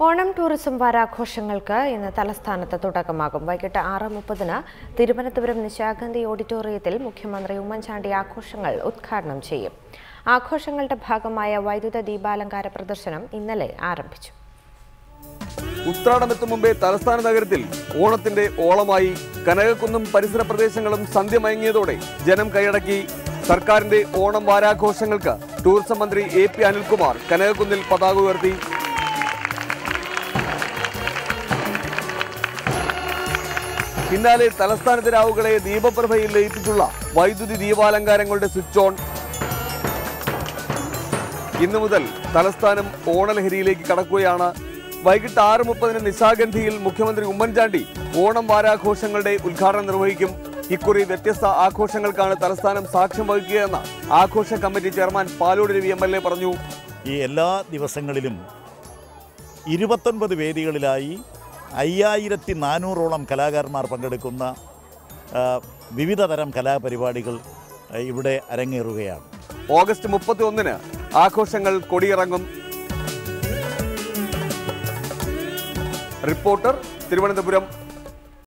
Onam tourism വാരാഘോഷങ്ങൾക്ക് ഇന്ന് തലസ്ഥാനത്ത് തുടക്കമാകും. വൈകിട്ട് ആറ് മുപ്പതിന് തിരുവനന്തപുരം നിശാഗന്ധി ഓഡിറ്റോറിയത്തിൽ മുഖ്യമന്ത്രി ഉമ്മൻചാണ്ടി ആഘോഷങ്ങൾ ഉദ്ഘാടനം ചെയ്യും. ആഘോഷങ്ങളുടെ ഭാഗമായ വൈദ്യുത ദീപാലങ്കാര പ്രദർശനം ഇന്നലെ ആരംഭിച്ചു. ഉത്രാടനത്തിന് മുമ്പേ തലസ്ഥാന നഗരത്തിൽ ഓണത്തിന്റെ ഓളമായി കനകക്കുന്നും പരിസര പ്രദേശങ്ങളും സന്ധ്യ മയങ്ങിയതോടെ ജനം കൈയടക്കി സർക്കാരിന്റെ ഓണം വാരാഘോഷങ്ങൾക്ക് ടൂറിസം മന്ത്രി എ പി അനിൽകുമാർ കനകക്കുന്നിൽ പതാക ഉയർത്തി പിന്നാലെ തലസ്ഥാനത്തെ രാവുകളെ ദീപപ്രഭയിൽ ലയിപ്പിച്ചുള്ള വൈദ്യുതി ദീപാലങ്കാരങ്ങളുടെ സ്വിച്ച് ഓൺ. ഇന്നു മുതൽ തലസ്ഥാനം ഓണലഹരിയിലേക്ക് കടക്കുകയാണ്. വൈകിട്ട് ആറ് മുപ്പതിന് നിശാഗന്ധിയിൽ മുഖ്യമന്ത്രി ഉമ്മൻചാണ്ടി ഓണം വാരാഘോഷങ്ങളുടെ ഉദ്ഘാടനം നിർവഹിക്കും. ഇക്കുറി വ്യത്യസ്ത ആഘോഷങ്ങൾക്കാണ് തലസ്ഥാനം സാക്ഷ്യം വഹിക്കുകയെന്ന് ആഘോഷ committee chairman Palode Ravi M L A പറഞ്ഞു. ഈ എല്ലാ ദിവസങ്ങളിലും ഇരുപത്തൊൻപത് വേദികളിലായി അയ്യായിരത്തി നാനൂറോളം കലാകാരന്മാർ പങ്കെടുക്കുന്ന വിവിധ തരം കലാപരിപാടികൾ ഇവിടെ അരങ്ങേറുകയാണ്. ഓഗസ്റ്റ് മുപ്പത്തി ഒന്നിന് ആഘോഷങ്ങൾ കൊടിയിറങ്ങും. റിപ്പോർട്ടർ തിരുവനന്തപുരം